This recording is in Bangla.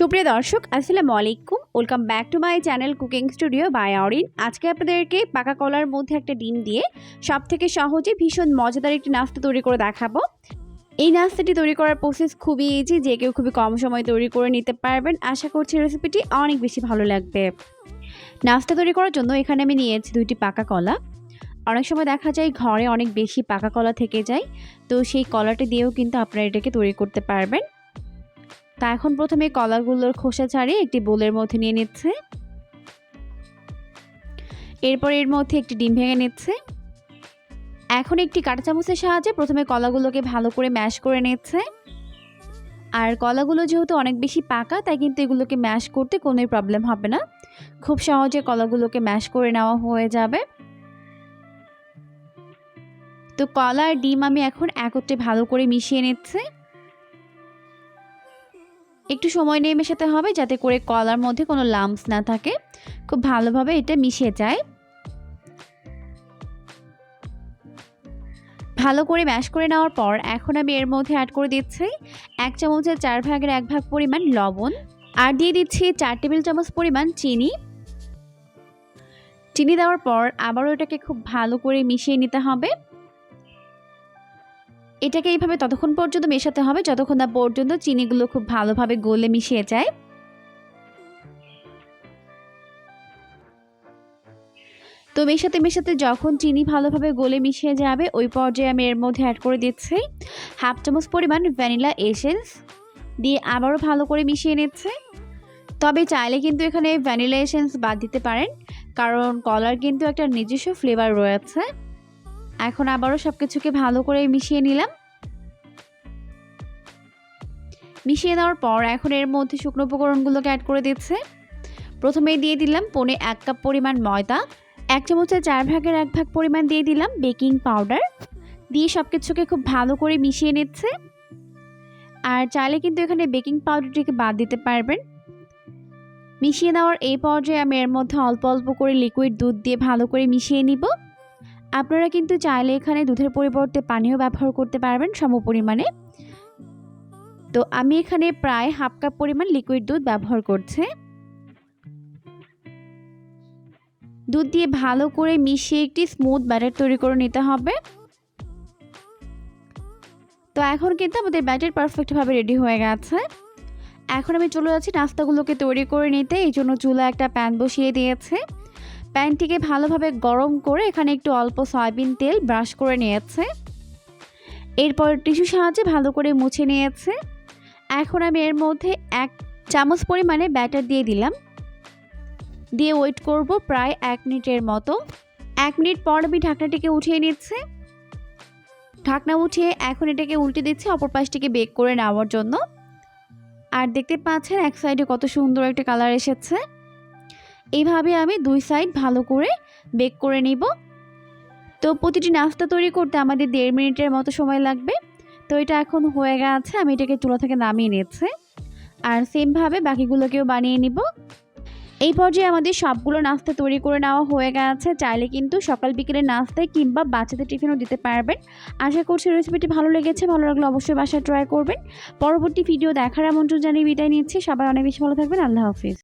সুপ্রিয় দর্শক, আসসালামু আলাইকুম। Welcome back to my channel cooking studio by Orin আজকে আপনাদেরকে পাকা কলার মধ্যে একটা ডিম দিয়ে সব থেকে সহজে ভীষণ মজাদার একটি নাস্তা তৈরি করে দেখাবো। এই নাস্তাটি তৈরি করার প্রসেস খুবই ইজি যে কেউ খুবই কম সময় তৈরি করে নিতে পারবেন। আশা করছি রেসিপিটি অনেক বেশি ভালো লাগবে। নাস্তা তৈরি করার জন্য এখানে আমি নিয়েছি দুইটি পাকা কলা। অনেক সময় দেখা যায় ঘরে অনেক বেশি পাকা কলা থেকে যায়, তো সেই কলাটি দিয়েও কিন্তু আপনারা এটাকে তৈরি করতে পারবেন। তা এখন প্রথমে কলাগুলোর খোসা ছাড়িয়ে একটি বোলের মধ্যে নিয়ে নিচ্ছে। এরপর এর মধ্যে একটি ডিম ভেঙে নিচ্ছে। এখন একটি কাঁটা চামচের সাহায্যে প্রথমে কলাগুলোকে ভালো করে ম্যাশ করে নিচ্ছে। আর কলাগুলো যেহেতু অনেক বেশি পাকা, তাই কিন্তু এগুলোকে ম্যাশ করতে কোনোই প্রবলেম হবে না। খুব সহজে কলাগুলোকে ম্যাশ করে নেওয়া হয়ে যাবে। তো কলা আর ডিম আমি এখন একত্রে ভালো করে মিশিয়ে নিচ্ছে। একটু সময় নিয়ে মেশাতে হবে যাতে করে কলার মধ্যে কোনো লাম্পস না থাকে। খুব ভালোভাবে এটা মিশে যায়। ভালো করে ম্যাশ করে নেওয়ার পর এখন আমি এর মধ্যে অ্যাড করে দিচ্ছি এক চামচের চার ভাগের এক ভাগ পরিমাণ লবণ আর দিয়ে দিচ্ছি চার টেবিল চামচ পরিমাণ চিনি। চিনি দেওয়ার পর আবারও এটাকে খুব ভালো করে মিশিয়ে নিতে হবে। এটাকে এইভাবে ততক্ষণ পর্যন্ত মেশাতে হবে, যতক্ষণ না পর্যন্ত চিনিগুলো খুব ভালোভাবে গলে মিশিয়ে যায়। তো মেশাতে মেশাতে যখন চিনি ভালোভাবে গলে মিশিয়ে যাবে, ওই পর্যায়ে আমি এর মধ্যে অ্যাড করে দিচ্ছি হাফ চামচ পরিমাণ ভ্যানিলা এসেন্স দিয়ে আবারও ভালো করে মিশিয়ে নিচ্ছে। তবে চাইলে কিন্তু এখানে ভ্যানিলা এসেন্স বাদ দিতে পারেন, কারণ কলার কিন্তু একটা নিজস্ব ফ্লেভার রয়েছে। এখন আবারও সব কিছুকে ভালো করে মিশিয়ে নিলাম। মিশিয়ে দেওয়ার পর এখন এর মধ্যে শুকনো উপকরণগুলোকে অ্যাড করে দিচ্ছে। প্রথমেই দিয়ে দিলাম পনে এক কাপ পরিমাণ ময়দা, এক চামচের চার ভাগের এক ভাগ পরিমাণ দিয়ে দিলাম বেকিং পাউডার। দিয়ে সব কিছুকে খুব ভালো করে মিশিয়ে নিচ্ছে। আর চাইলে কিন্তু এখানে বেকিং পাউডারটিকে বাদ দিতে পারবেন। মিশিয়ে দেওয়ার এই পর্যায়ে আমি এর মধ্যে অল্প অল্প করে লিকুইড দুধ দিয়ে ভালো করে মিশিয়ে নিব। আপনারা কিন্তু চাইলে এখানে দুধের পরিবর্তে পানিও ব্যবহার করতে পারবেন সম পরিমাণে। তো আমি এখানে প্রায় হাফ কাপ পরিমাণ লিকুইড দুধ ব্যবহার করছে। দুধ দিয়ে ভালো করে মিশিয়ে একটি স্মুথ ব্যাটার তৈরি করে নিতে হবে। তো এখন কিন্তু আমাদের ব্যাটার পারফেক্টভাবে রেডি হয়ে গেছে। এখন আমি চলে যাচ্ছি নাস্তাগুলোকে তৈরি করে নিতে। এই জন্য চুলা একটা প্যান বসিয়ে দিয়েছে। প্যানটিকে ভালোভাবে গরম করে এখানে একটু অল্প সয়াবিন তেল ব্রাশ করে নিয়েছে। এরপর টিস্যু সাহায্যে ভালো করে মুছে নিয়েছে। এখন আমি এর মধ্যে এক চামচ পরিমাণে ব্যাটার দিয়ে দিলাম। দিয়ে ওয়েট করব প্রায় এক মিনিটের মতো। এক মিনিট পর আমি ঢাকনাটিকে উঠিয়ে নিচ্ছে। ঢাকনা উঠিয়ে এখন এটাকে উল্টে দিচ্ছি, অপর পাশটিকে বেক করে নেওয়ার জন্য। আর দেখতে পাচ্ছেন এক সাইডে কত সুন্দর একটা কালার এসেছে। এইভাবে আমি দুই সাইড ভালো করে বেক করে নিব। তো প্রতিটি নাস্তা তৈরি করতে আমাদের দেড় মিনিটের মতো সময় লাগবে। তো এটা এখন হয়ে গেছে, আমি এটাকে চুলা থেকে নামিয়ে নিচ্ছে। আর সেমভাবে বাকিগুলোকেও বানিয়ে নিব। এই পর্যায়ে আমাদের সবগুলো নাস্তা তৈরি করে নেওয়া হয়ে গেছে। চাইলে কিন্তু সকাল বিকেলের নাস্তায় কিংবা বাচ্চাদের টিফিনও দিতে পারবেন। আশা করছি রেসিপিটি ভালো লেগেছে। ভালো লাগলে অবশ্যই বাসায় ট্রাই করবেন। পরবর্তী ভিডিও দেখার আমন্ত্রণ জানিয়ে বিদায় নিচ্ছি। সবাই অনেক বেশি ভালো থাকবেন। আল্লাহ হাফিজ।